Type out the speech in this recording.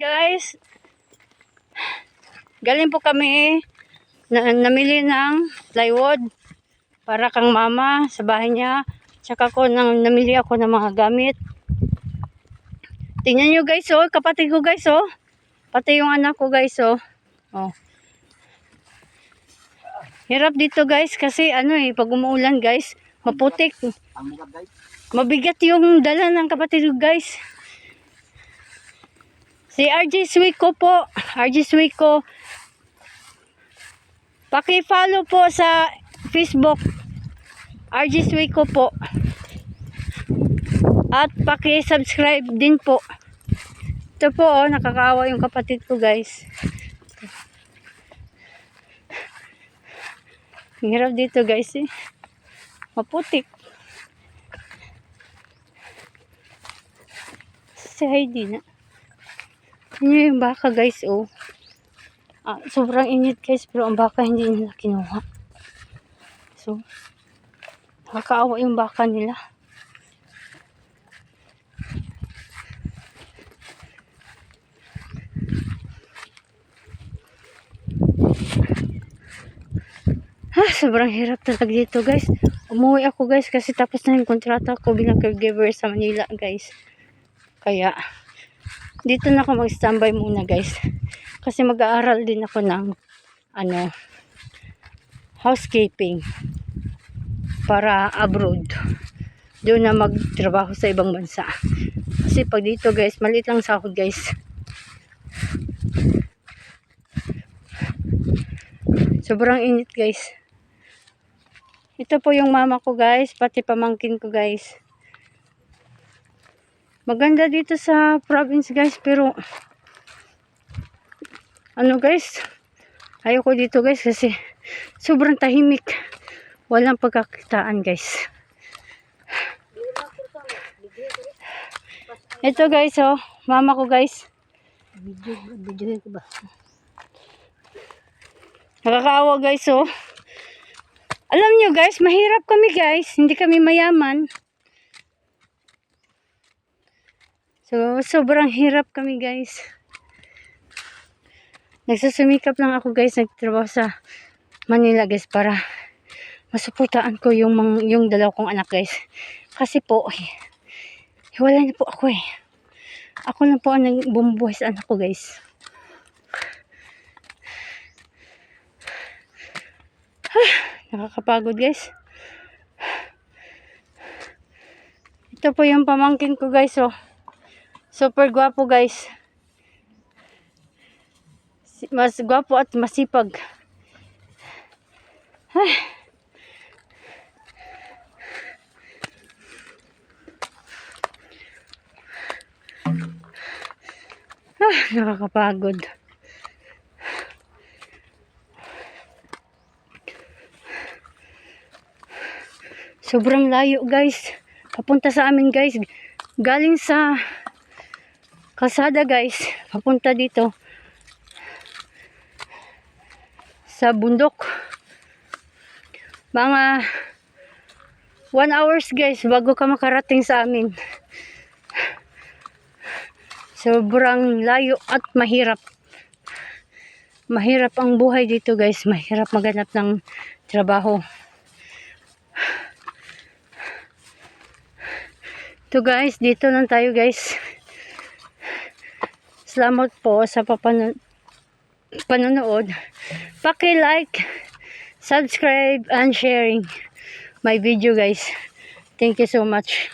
Guys, galing po kami na, namili ng plywood para kang mama sa bahay niya. Tsaka ko nang namili ako ng mga gamit. Tingnan nyo guys oh, kapatid ko guys oh. Pati yung anak ko guys oh. Oh. Hirap dito guys kasi ano eh, pag umuulan guys, maputik. Mabigat yung dala ng kapatid ko guys. Si RJ Suico po. RJ Suico. Paki-follow po sa Facebook. RJ Suico po. At paki-subscribe din po. Ito po oh, nakakawa yung kapatid ko guys. Hirap dito guys eh. Maputik. Si Heidi na. Yun yung baka guys, oh. Ah, sobrang init guys, pero ang baka hindi nila kinuha. So, nakakaawa yung baka nila. Ha, sobrang hirap talaga dito guys. Umuwi ako guys kasi tapos na yung kontrata ko bilang caregiver sa Manila guys. Kaya, dito na ako mag-standby muna guys. Kasi mag-aaral din ako ng ano, housekeeping para abroad. Doon na magtrabaho sa ibang bansa. Kasi pag dito guys, maliit lang sahod guys. Sobrang init guys. Ito po yung mama ko guys, pati pamangkin ko guys. Maganda dito sa province guys, pero ano guys, ayoko dito guys kasi sobrang tahimik. Walang pagkakitaan guys. Ito guys, oh, mama ko guys. Video, video ko ba? Nakakaawa guys, oh. Alam nyo guys, mahirap kami guys. Hindi kami mayaman. So, sobrang hirap kami guys. Nagsusumikap lang ako guys. Nagtrabaho sa Manila guys para masuportaan ko yung, mga, yung dalaw kong anak guys. Kasi po, hiwalay na po ako eh. Ako na po ang bumubuhay sa anak ko guys. Nakakapagod guys. Ito po yung pamangkin ko guys oh. Super gwapo guys. Mas gwapo at masipag. Ay. Ah, nakakapagod. Sobrang layo guys. Papunta sa amin guys. Galing sa kalsada guys. Papunta dito. Sa bundok. Mga 1 hours guys bago ka makarating sa amin. Sobrang layo at mahirap. Mahirap ang buhay dito guys. Mahirap maghanap ng trabaho. Ito guys, dito lang tayo guys. Salamat po sa panonood. Paki-like, subscribe, and sharing my video guys. Thank you so much.